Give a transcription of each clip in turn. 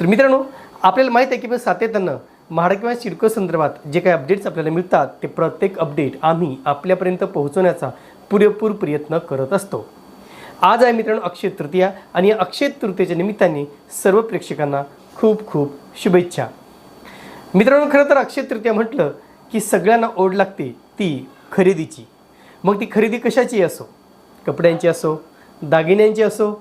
तर मित्रांनो आपल्याला माहीत आहे की पण सातत्यानं म्हाडा किंवा सिडको संदर्भात जे काही अपडेट्स आपल्याला मिळतात ते प्रत्येक अपडेट आम्ही आपल्यापर्यंत पोहोचवण्याचा पुरेपूर प्रयत्न करत असतो. आज आहे मित्रांनो अक्षय तृतीया आणि या अक्षय तृतीयेच्या निमित्ताने सर्व प्रेक्षकांना खूप खूप शुभेच्छा. मित्रांनो खरं तर अक्षय तृतीया म्हटलं की सगळ्यांना ओढ लागते ती खरेदीची. मग ती खरेदी कशाची असो? कपड्यांची असो दागिन्यांची असो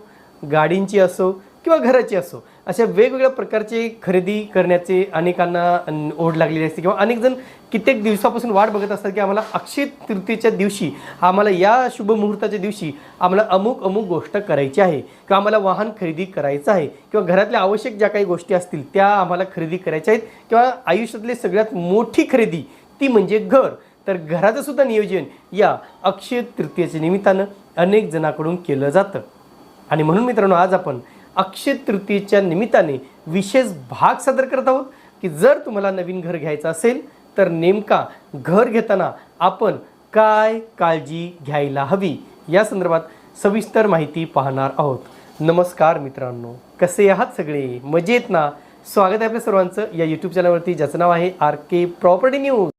गाडींची असो किंवा घराची असो? अशा वेगवेगळ्या प्रकारचे खरेदी करण्याचे अनेकांना ओढ लागलेली असते किंवा अनेक जण कित्येक दिवसापासून वाट बघत असतात की आम्हाला अक्षय तृतीयेच्या दिवशी आम्हाला या शुभ मुहूर्ताच्या दिवशी आम्हाला अमुक अमुक गोष्ट करायची आहे किंवा आम्हाला वाहन खरेदी करायचं आहे किंवा घरातल्या आवश्यक ज्या काही गोष्टी असतील त्या आम्हाला खरेदी करायच्या आहेत किंवा आयुष्यातली सगळ्यात मोठी खरेदी ती म्हणजे घर. तर घराचं सुद्धा नियोजन या अक्षय तृतीयेच्या निमित्तानं अनेक जणांकडून केलं जातं. आणि म्हणून मित्रांनो आज आपण अक्षय तृतीयेच्या निमित्ताने विशेष भाग सादर करत आहोत की जर तुम्हाला नवीन घर घ्यायचं असेल तर नेमका घर घेताना आपण काय काळजी घ्यायला हवी? या संदर्भात सविस्तर माहिती पाहणार आहोत. नमस्कार मित्रांनो कसे आहात सगळे? मजेत ना? स्वागत आहे आपल्या सर्वांचं या यूट्यूब चॅनलवरती ज्याचं नाव आहे आर के प्रॉपर्टी न्यूज.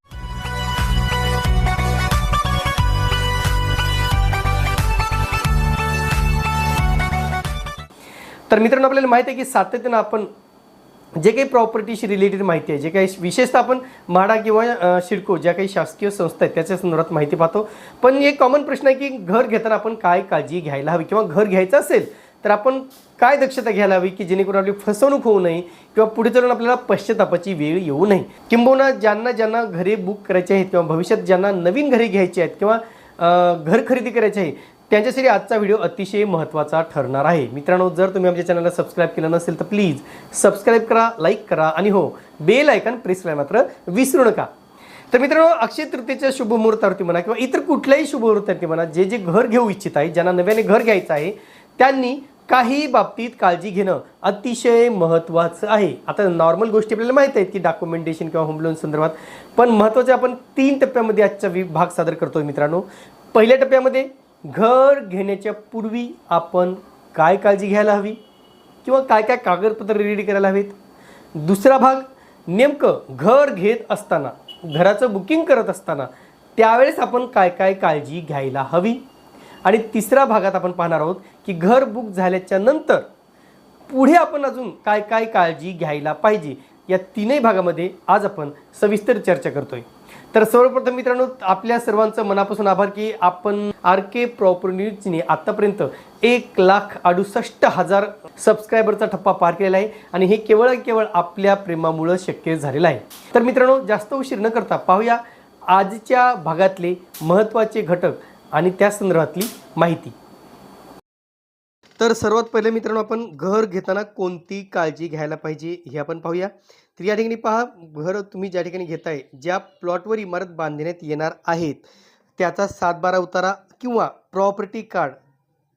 तर मित्रांनो आपल्याला माहिती आहे की सातत्यानं आपण जे काही प्रॉपर्टीशी रिलेटेड माहिती आहे जे काही विशेषतः आपण म्हाडा किंवा शिडको ज्या काही शासकीय संस्था आहेत त्याच्या संदर्भात माहिती पाहतो. पण एक कॉमन प्रश्न आहे की घर घेताना आपण काय काळजी घ्यायला हवी किंवा घर घ्यायचं असेल तर आपण काय दक्षता घ्यायला हवी की जेणेकरून आपली फसवणूक होऊ नये किंवा पुढे चालून आपल्याला पश्चातापाची वेळ येऊ नये? किंबहुना ज्यांना ज्यांना घरे बुक करायचे आहेत किंवा भविष्यात ज्यांना नवीन घरे घ्यायची आहेत किंवा घर खरेदी करायची आहे त्यांच्यासाठी आजचा व्हिडिओ अतिशय महत्त्वाचा ठरणार आहे. मित्रांनो जर तुम्ही आमच्या चॅनलला सबस्क्राईब केलं नसेल तर प्लीज सबस्क्राईब करा लाईक करा आणि हो बेल आयकन प्रेस करायला मात्र विसरू नका. तर मित्रांनो अक्षय तृतीयेच्या शुभमुहूर्तावरती म्हणा किंवा इतर कुठल्याही शुभमुहूर्तावरती म्हणा जे जे घर घेऊ इच्छित आहे ज्यांना नव्याने घर घ्यायचं आहे त्यांनी काही बाबतीत काळजी घेणं अतिशय महत्त्वाचं आहे. आता नॉर्मल गोष्टी आपल्याला माहीत आहेत की डॉक्युमेंटेशन किंवा होम लोन संदर्भात पण महत्त्वाचे आपण तीन टप्प्यामध्ये आजचा वि- भाग सादर करतो मित्रांनो. पहिल्या टप्प्यामध्ये घर घेण्याच्या पूर्वी आपण काय काळजी घ्यायला हवी? किंवा काय काय कागदपत्र रेडी करायला हवेत? दुसरा भाग नेमकं घर घेत असताना घराचं बुकिंग करत असताना त्यावेळेस आपण काय काय काळजी घ्यायला हवी? आणि तिसऱ्या भागात आपण पाहणार आहोत की घर बुक झाल्याच्यानंतर पुढे आपण अजून काय काय काळजी घ्यायला पाहिजे? या तीनही भागामध्ये आज आपण सविस्तर चर्चा करतोय. तर सर्वप्रथम मित्रांनो आपल्या सर्वांचं मनापासून आभार की आपण आर के प्रॉपर न्यूजने आत्तापर्यंत एक लाख अडुसष्ट हजार सबस्क्रायबरचा ठप्पा पार केलेला आहे आणि हे केवळ केवळ आपल्या प्रेमामुळं शक्य झालेलं आहे. तर मित्रांनो जास्त उशीर न करता पाहूया आजच्या भागातले महत्त्वाचे घटक आणि त्या संदर्भातली माहिती. तर सर्वात पहिले मित्रांनो आपण घर घेताना कोणती काळजी घ्यायला पाहिजे हे आपण पाहूया. तर या ठिकाणी पहा घर तुम्ही ज्या ठिकाणी घेताय ज्या प्लॉटवर इमारत बांधण्यात येणार आहेत त्याचा सात बारा उतारा किंवा प्रॉपर्टी कार्ड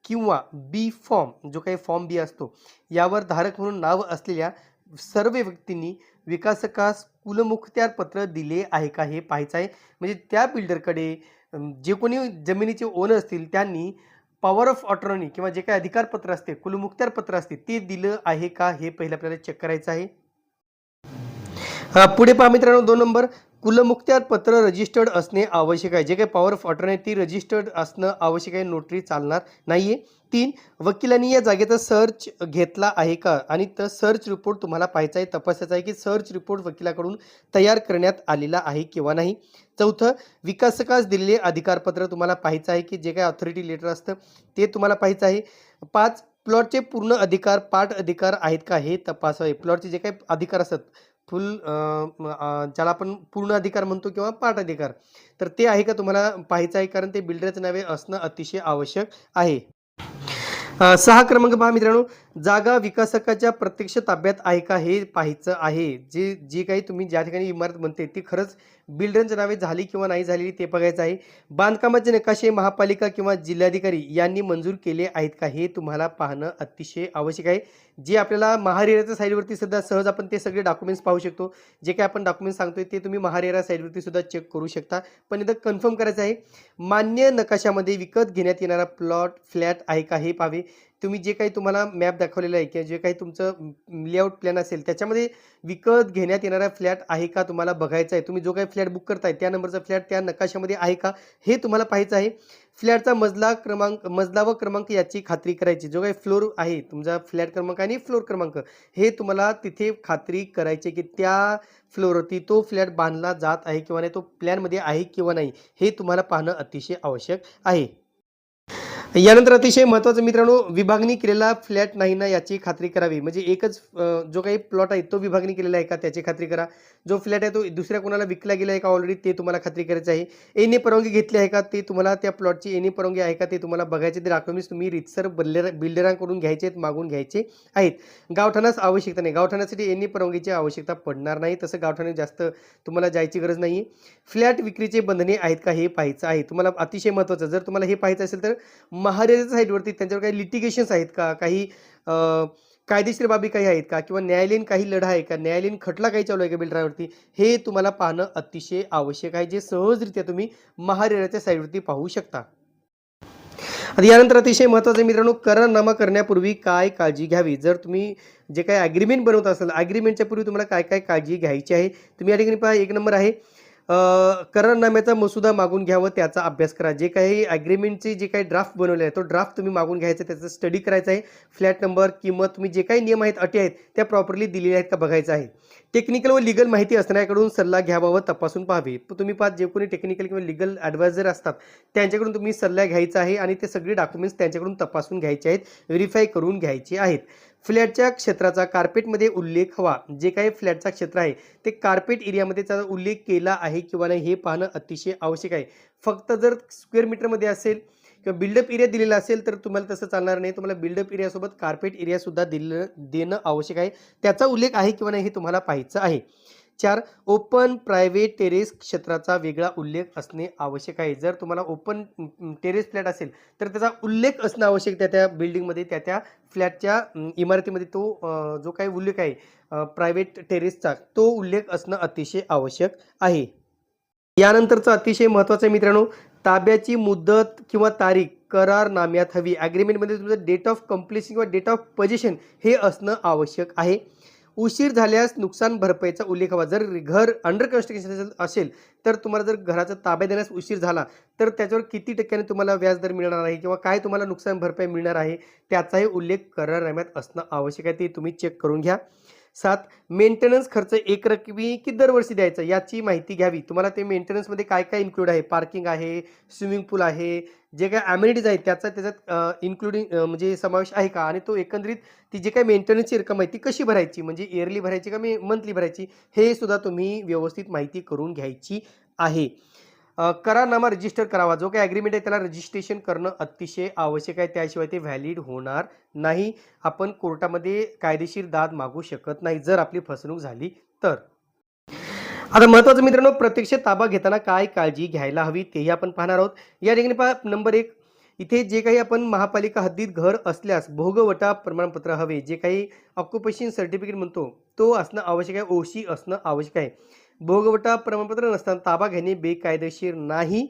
किंवा बी फॉर्म जो काही फॉर्म बी असतो यावर धारक म्हणून नाव असलेल्या सर्व व्यक्तींनी विकासकास कुलमुखत्यार पत्र दिले आहे का हे पाहायचं आहे. म्हणजे त्या बिल्डरकडे जे कोणी जमिनीचे ओनर असतील त्यांनी पॉवर ऑफ अटॉर्नी किंवा जे काही अधिकारपत्र असते कुलमुखत्यार पत्र असते ते दिलं आहे का? हे पहिले आपल्याला चेक करायचं आहे. पुढे पहा मित्रांनो दोन नंबर. कुलमुखत्यार पत्र रजिस्टर्ड असणे आवश्यक आहे. जे काही पॉवर ऑफ अटॉर्नी ती रजिस्टर्ड असणं आवश्यक आहे. नोटरी चालणार नाही आहे तीन वकिलांनी या जागेचा सर्च घेतला आहे का? आणि तर सर्च रिपोर्ट तुम्हाला पाहायचा आहे तपासायचा आहे की सर्च रिपोर्ट वकिलाकडून तयार करण्यात आलेला आहे किंवा नाही. चौथं विकासकास दिलेले अधिकारपत्र तुम्हाला पाहायचं आहे की जे काही ऑथॉरिटी लेटर असतं ते तुम्हाला पाहायचं आहे. पाच प्लॉटचे पूर्ण अधिकार पाठ अधिकार आहेत का? हे तपासावे. प्लॉटचे जे काही अधिकार असतात फुल ज्याला आपण पूर्ण अधिकार म्हणतो किंवा पाठ अधिकार तर ते आहे का तुम्हाला पाहायचं आहे? कारण ते बिल्डरचं नावे असणं अतिशय आवश्यक आहे. सहा क्रमांक पहा मित्रांनो. जागा विकासकाच्या प्रत्यक्ष ताब्यात आहे का हे पाहायचं आहे. जे जे काही तुम्ही ज्या ठिकाणी इमारत बनते ती खरंच बिल्डरच्या नावे झाली किंवा नाही झालेली ते बघायचं आहे. बांधकामाचे नकाशे महापालिका किंवा जिल्हाधिकारी यांनी मंजूर केले आहेत का हे तुम्हाला पाहणं अतिशय आवश्यक आहे. जे आपल्याला महारेराच्या साईडवरती सुद्धा सहज आपण ते सगळे डॉक्युमेंट्स पाहू शकतो. जे काही आपण डॉक्युमेंट्स सांगतोय ते तुम्ही महारेरा साईडवरती सुद्धा चेक करू शकता. पण इथं कन्फर्म करायचं आहे मान्य नकाशामध्ये विकत घेण्यात येणारा प्लॉट फ्लॅट आहे का हे पाहावे. तुम्ही जे काही तुम्हाला मॅप दाखवलेला आहे किंवा जे काही तुमचं लेआउट प्लॅन असेल त्याच्यामध्ये विकत घेण्यात येणारा फ्लॅट आहे का तुम्हाला बघायचा आहे? तुम्ही जो काही फ्लॅट बुक करताय त्या नंबरचा फ्लॅट त्या नकाशामध्ये आहे का? हे तुम्हाला पाहायचं आहे. फ्लॅटचा मजला क्रमांक मजला व क्रमांक याची खात्री करायची. जो काही फ्लोर आहे तुमचा फ्लॅट क्रमांक आणि फ्लोर क्रमांक हे तुम्हाला तिथे खात्री करायची की त्या फ्लोअरवरती तो फ्लॅट बांधला जात आहे किंवा नाही तो प्लॅनमध्ये आहे किंवा नाही हे तुम्हाला पाहणं अतिशय आवश्यक आहे. यानंतर अतिशय महत्त्वाचं मित्रांनो विभागणी केलेला फ्लॅट नाही ना याची खात्री करावी. म्हणजे एकच जो काही प्लॉट आहे तो विभागणी केलेला आहे का त्याची खात्री करा. जो फ्लॅट आहे तो दुसऱ्या कोणाला विकला गेला आहे का ऑलरेडी ते तुम्हाला खात्री करायचं आहे. एने परवानगी घेतली आहे का ते तुम्हाला त्या प्लॉटची एने परवानगी आहे का ते तुम्हाला बघायचे. ते डॉक्युमेंट्स तुम्ही रितसर बिल्डर बिल्डरांकडून घ्यायचे आहेत मागून घ्यायचे आहेत. गावठाणास आवश्यकता नाही. गावठाणासाठी एने परवानगीची आवश्यकता पडणार नाही. तसं गावठाणे जास्त तुम्हाला जायची गरज नाही आहे फ्लॅट विक्रीचे बंधने आहेत का हे पाहायचं आहे. तुम्हाला अतिशय महत्त्वाचं जर तुम्हाला हे पाहायचं असेल तर महाराजाच्या साईडवरती त्यांच्यावर काही लिटिगेशन्स आहेत का? काही कायदेशीर बाबी काही आहेत का? किंवा न्यायालयीन काही लढा आहे का? न्यायालयीन खटला काही चालू आहे का बिल्डरावरती? हे तुम्हाला पाहणं अतिशय आवश्यक आहे जे सहजरित्या तुम्ही महारेराच्या साईडवरती पाहू शकता. आता यानंतर अतिशय महत्त्वाचं मित्रांनो करारनामा करण्यापूर्वी काय काळजी घ्यावी? जर तुम्ही जे काय ॲग्रीमेंट बनवत असाल ॲग्रीमेंटच्या पूर्वी तुम्हाला काय काय काळजी घ्यायची आहे? तुम्ही या ठिकाणी पहा एक नंबर आहे. करारनाम्याचा मसुदा मागून घ्यावं त्याचा अभ्यास करा. जे काही ॲग्रीमेंटचे जे काही ड्राफ्ट बनवले आहे तो ड्राफ्ट तुम्ही मागून घ्यायचा त्याचा स्टडी करायचा आहे. फ्लॅट नंबर किंमत तुम्ही जे काही नियम आहेत अटी आहेत त्या प्रॉपरली दिलेल्या आहेत का बघायचं आहे. टेक्निकल व लिगल माहिती असणाऱ्याकडून सल्ला घ्यावा व तपासून पाहावी. तुम्ही पाहत जे कोणी टेक्निकल किंवा लिगल ॲडवायझर असतात त्यांच्याकडून तुम्ही सल्ला घ्यायचा आहे आणि ते सगळे डॉक्युमेंट्स त्यांच्याकडून तपासून घ्यायचे आहेत व्हेरीफाय करून घ्यायचे आहेत. फ्लॅटच्या क्षेत्राचा कार्पेटमध्ये उल्लेख हवा. जे काही फ्लॅटचा क्षेत्र आहे ते कार्पेट एरियामध्ये त्याचा उल्लेख केला आहे किंवा नाही हे पाहणं अतिशय आवश्यक आहे. फक्त जर स्क्वेअर मीटरमध्ये असेल किंवा बिल्डअप एरिया दिलेला असेल तर तुम्हाला तसं चालणार नाही. तुम्हाला बिल्डअप एरियासोबत कार्पेट एरियासुद्धा दिलं देणं आवश्यक आहे. त्याचा उल्लेख आहे किंवा नाही हे तुम्हाला पाहायचं आहे. चार ओपन प्रायव्हेट टेरेस क्षेत्राचा वेगळा उल्लेख असणे आवश्यक आहे. जर तुम्हाला ओपन टेरेस फ्लॅट असेल तर त्याचा उल्लेख असणं आवश्यक त्या त्या बिल्डिंगमध्ये त्या त्या फ्लॅटच्या इमारतीमध्ये तो जो काही उल्लेख आहे प्रायव्हेट टेरेसचा तो उल्लेख असणं अतिशय आवश्यक आहे. यानंतरचं अतिशय महत्त्वाचं आहे मित्रांनो ताब्याची मुदत किंवा तारीख करारनाम्यात हवी. ॲग्रीमेंटमध्ये तुमचं डेट ऑफ कम्प्लिशन किंवा डेट ऑफ पजेशन हे असणं आवश्यक आहे. उशीर झाल्यास नुकसान भरपाईचा उल्लेख हवा. जर घर अंडर कन्स्ट्रक्शन असेल तर तुम्हाला जर घराचा ताब्या देण्यास उशीर झाला तर त्याच्यावर किती टक्क्याने तुम्हाला व्याजदर मिळणार आहे किंवा काय तुम्हाला नुकसान भरपाई मिळणार आहे त्याचाही उल्लेख करार रम्यात असणं आवश्यक आहे ते तुम्ही चेक करून घ्या. सात मेंटेनन्स खर्च एकरकमी की दरवर्षी द्यायचा? याची माहिती घ्यावी. तुम्हाला ते मेंटेनन्समध्ये काय काय इन्क्लूड आहे? पार्किंग आहे स्विमिंग पूल आहे जे काय ॲम्युनिटीज आहेत त्याचा त्याच्यात इन्क्लुडिंग म्हणजे समावेश आहे का? आणि तो एकंदरीत ती जे काय मेंटेनन्सची रक्कम आहे ती कशी भरायची? म्हणजे इयरली भरायची का मी मंथली भरायची? हे सुद्धा तुम्ही व्यवस्थित माहिती करून घ्यायची आहे. करारनामा रजिस्टर करावा. जो काही ॲग्रीमेंट आहे त्याला रजिस्ट्रेशन करणं अतिशय आवश्यक आहे. त्याशिवाय ते व्हॅलिड होणार नाही. आपण कोर्टामध्ये कायदेशीर दाद मागू शकत नाही. जर आपली फसवणूक झाली तर. आता महत्त्वाचं मित्रांनो प्रत्यक्ष ताबा घेताना काय काळजी घ्यायला हवी तेही आपण पाहणार आहोत. या ठिकाणी पहा नंबर एक. इथे जे काही आपण महापालिका हद्दीत घर असल्यास भोगवटा प्रमाणपत्र हवे. जे काही ऑक्युपेशन सर्टिफिकेट म्हणतो तो असणं आवश्यक आहे. ओशी असणं आवश्यक आहे. भोगवटा प्रमाणपत्र नसताना ताबा घेणे बेकायदेशीर नाही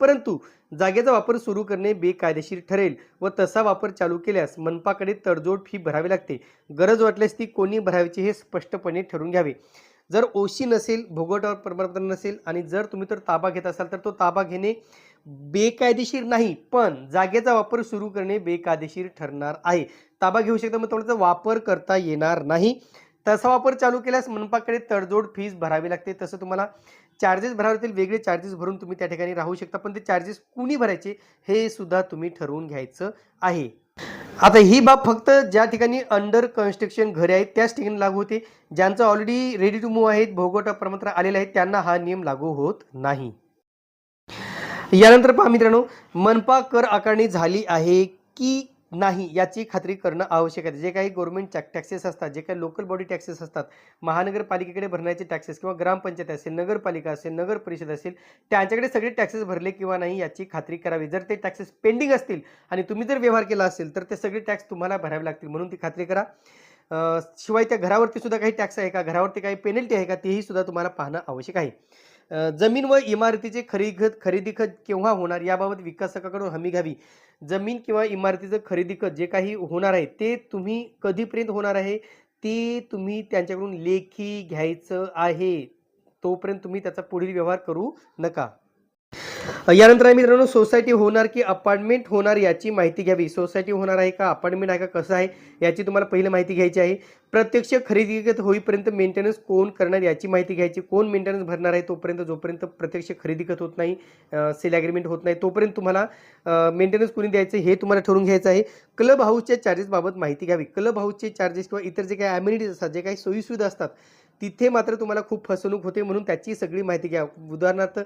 परंतु जागेचा वापर सुरू करणे बेकायदेशीर ठरेल व तसा वापर चालू केल्यास मनपाकडे तडजोड फी भरावी लागते. गरज वाटल्यास ती कोणी भरावीची हे स्पष्टपणे ठरवून घ्यावे. जर ओशी नसेल भोगवटावर प्रमाणपत्र नसेल आणि जर तुम्ही तर ताबा घेत असाल तर तो ताबा घेणे बेकायदेशीर नाही पण जागेचा वापर सुरू करणे बेकायदेशीर ठरणार आहे. ताबा घेऊ शकता मग थोडासा वापर करता येणार नाही. तसा वापर चालू केल्यास मनपाकडे तडजोड फीज भरावी लागते. तसं तुम्हाला चार्जेस भरावे लागतील वेगळे चार्जेस भरून तुम्ही त्या ठिकाणी राहू शकता. पण ते चार्जेस कुणी भरायचे हे सुद्धा तुम्ही ठरवून घ्यायचं आहे. आता ही बाब फक्त ज्या ठिकाणी अंडर कन्स्ट्रक्शन घरे आहेत त्याच ठिकाणी लागू होते. ज्यांचं ऑलरेडी रेडी टू मूव्ह आहेत भोगवटा प्रमात्र आलेले आहेत त्यांना हा नियम लागू होत नाही. यानंतर पहा मित्रांनो मनपा कर आकारणी झाली आहे की नाही याची खात्री करणं आवश्यक आहे. जे काही गव्हर्नमेंट टॅक्सेस असतात जे काही लोकल बॉडी टॅक्सेस असतात महानगरपालिकेकडे भरण्याचे टॅक्सेस किंवा ग्रामपंचायत असेल नगरपालिका असेल नगर परिषद असेल त्यांच्याकडे सगळे टॅक्सेस भरले किंवा नाही याची खात्री करावी. जर ते टॅक्सेस पेंडिंग असतील आणि तुम्ही जर व्यवहार केला असेल तर ते सगळे टॅक्स तुम्हाला भरावे लागतील. म्हणून ती खात्री करा. शिवाय त्या घरावरती सुद्धा काही टॅक्स आहे का? घरावरती काही पेनल्टी आहे का? तेही सुद्धा तुम्हाला पाहणं आवश्यक आहे. जमीन व इमारतीचे खरी खत खरेदी खत केव्हा होणार? याबाबत विकासकाकडून हमी घ्यावी. जमीन किंवा इमारतीचं खरेदी कर जे काही होणार आहे ते तुम्ही कधीपर्यंत होणार आहे? ते तुम्ही त्यांच्याकडून लेखी घ्यायचं आहे तोपर्यंत तुम्ही त्याचा पुढील व्यवहार करू नका. यानंतर आहे मित्रांनो सोसायटी होणार की अपार्टमेंट होणार याची माहिती घ्यावी. सोसायटी होणार आहे का अपार्टमेंट आहे का कसं आहे याची तुम्हाला पहिलं माहिती घ्यायची आहे. प्रत्यक्ष खरेदी होईपर्यंत मेंटेनन्स कोण करणार याची माहिती घ्यायची. कोण मेंटेनन्स भरणार आहे तोपर्यंत जोपर्यंत प्रत्यक्ष खरेदी होत नाही सेल ॲग्रीमेंट होत नाही तोपर्यंत तुम्हाला मेंटेनन्स कोणी द्यायचं हे तुम्हाला ठरवून घ्यायचं आहे. क्लब हाऊसच्या चार्जेसबाबत माहिती घ्यावी. क्लब हाऊसचे चार्जेस किंवा इतर जे काही ॲम्युनिटीज असतात जे काही सोयीसुविधा असतात तिथे मात्र तुम्हाला खूप फसवणूक होते म्हणून त्याची सगळी माहिती घ्या. उदाहरणार्थ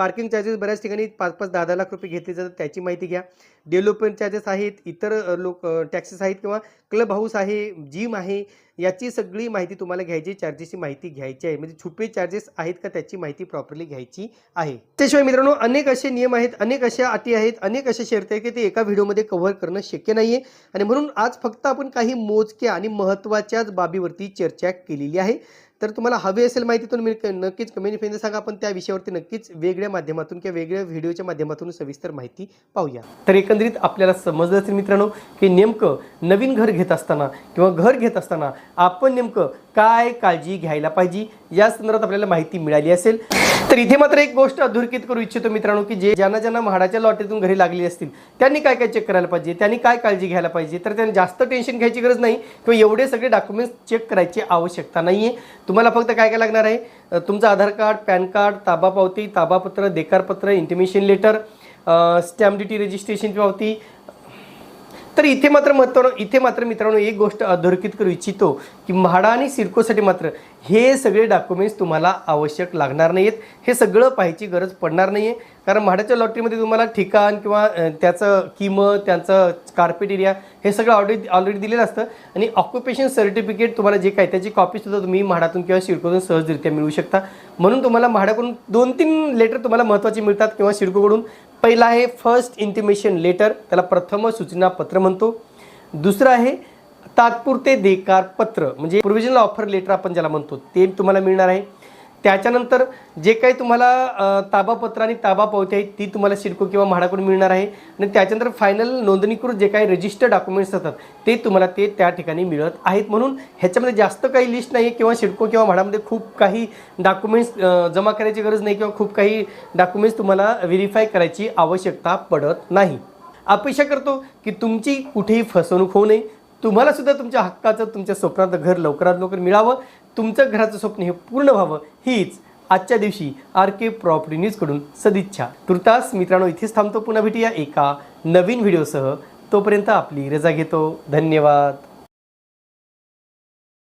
पार्किंग चार्जेस बऱ्याच ठिकाणी पाच पाच दहा दहा लाख रुपये घेतले जातात त्याची माहिती घ्या. डेव्हलपमेंट चार्जेस आहेत इतर लोक टॅक्सेस आहेत किंवा क्लब हाऊस आहे जिम आहे याची सगळी माहिती तुम्हाला घ्यायची चार्जेसची माहिती घ्यायची आहे. म्हणजे छुपे चार्जेस आहेत का त्याची माहिती प्रॉपरली घ्यायची आहे. त्याशिवाय मित्रांनो अनेक असे नियम आहेत अनेक अशा अटी आहेत अनेक अशा शर्ती आहेत की ते एका व्हिडिओमध्ये कव्हर करणं शक्य नाही आहे आणि म्हणून आज फक्त आपण काही मोजक्या आणि महत्त्वाच्याच बाबीवरती चर्चा केलेली आहे. तर तुम्हाला हवी असेल माहिती तुम्ही नक्कीच कमेंट सांगा. आपण त्या विषयावरती नक्कीच वेगळ्या माध्यमातून किंवा वेगळ्या व्हिडिओच्या माध्यमातून सविस्तर माहिती पाहूया. तर एकंदरीत आपल्याला समजलं असेल मित्रांनो की नेमकं नवीन घर घेत असताना किंवा घर घेत असताना आपण नेमकं काय काळजी घ्यायला पाहिजे? या संदर्भात आपल्याला माहिती मिळाली असेल. तर इथे मात्र एक गोष्ट अधोरेखित करू इच्छितो मित्रांनो की जे ज्यांना ज्यांना म्हाडाच्या लॉटरीतून घरी लागली असतील त्यांनी काय काय चेक करायला पाहिजे? त्यांनी काय काळजी घ्यायला पाहिजे? तर त्यांनी जास्त टेन्शन घ्यायची गरज नाही किंवा एवढे सगळे डॉक्युमेंट्स चेक करायची आवश्यकता नाही आहे तुम्हाला फक्त काय काय लागणार आहे? तुमचं आधार कार्ड पॅन कार्ड ताबा पावती ताबापत्र देकारपत्र इंटिमेशन लेटर स्टॅम्प ड्युटी रजिस्ट्रेशनची पावती तर इथे मात्र महत्त्व इथे मात्र मित्रांनो एक गोष्ट अधोरेखित करू इच्छितो की म्हाडा आणि सिडकोसाठी मात्र हे सगळे डॉक्युमेंट्स तुम्हाला आवश्यक लागणार नाहीत हे सगळं पाहायची गरज पडणार नाही आहे कारण म्हाडाच्या लॉटरीमध्ये तुम्हाला ठिकाण किंवा त्याचं किंमत त्यांचं कार्पेट एरिया हे सगळं ऑलरेडी ऑलरेडी दिलेलं असतं. आणि ऑक्युपेशन सर्टिफिकेट तुम्हाला जे काय त्याची कॉपीसुद्धा तुम्ही म्हाडातून किंवा सिडकोतून सहजरित्या मिळू शकता. म्हणून तुम्हाला म्हाडाकडून दोन तीन लेटर तुम्हाला महत्त्वाचे मिळतात किंवा सिडकोकडून. पहिला आहे फर्स्ट इंटिमेशन लेटर त्याला प्रथम सूचना पत्र म्हणतो. दुसरं आहे तात्पुरते देकार पत्र म्हणजे प्रोव्हिजनल ऑफर लेटर आपण ज्याला म्हणतो ते तुम्हाला मिळणार आहे. त्याच्यानंतर जे काही तुम्हाला ताबापत्र आणि ताबा पावती आहेत ती तुम्हाला सिडको किंवा म्हाडाकडून मिळणार आहे. आणि त्याच्यानंतर फायनल नोंदणीकृत जे काही रजिस्टर डॉक्युमेंट्स असतात ते तुम्हाला ते त्या ठिकाणी मिळत आहेत. म्हणून ह्याच्यामध्ये जास्त काही लिस्ट नाही किंवा सिडको किंवा म्हाडामध्ये खूप काही डॉक्युमेंट्स जमा करायची गरज नाही किंवा खूप काही डॉक्युमेंट्स तुम्हाला व्हेरीफाय करायची आवश्यकता पडत नाही. अपेक्षा करतो की तुमची कुठेही फसवणूक होऊ नये. तुम्हाला सुद्धा तुमच्या हक्काचं तुमच्या स्वप्नाचं घर लवकरात लवकर मिळावं. तुमचं घराचं स्वप्न हे पूर्ण व्हावं हीच आजच्या दिवशी आर के प्रॉपर्टी न्यूजकडून सदिच्छा. तुर्तास मित्रांनो इथेच थांबतो. पुन्हा भेटूया एका नवीन व्हिडिओसह. तोपर्यंत आपली रजा घेतो. धन्यवाद.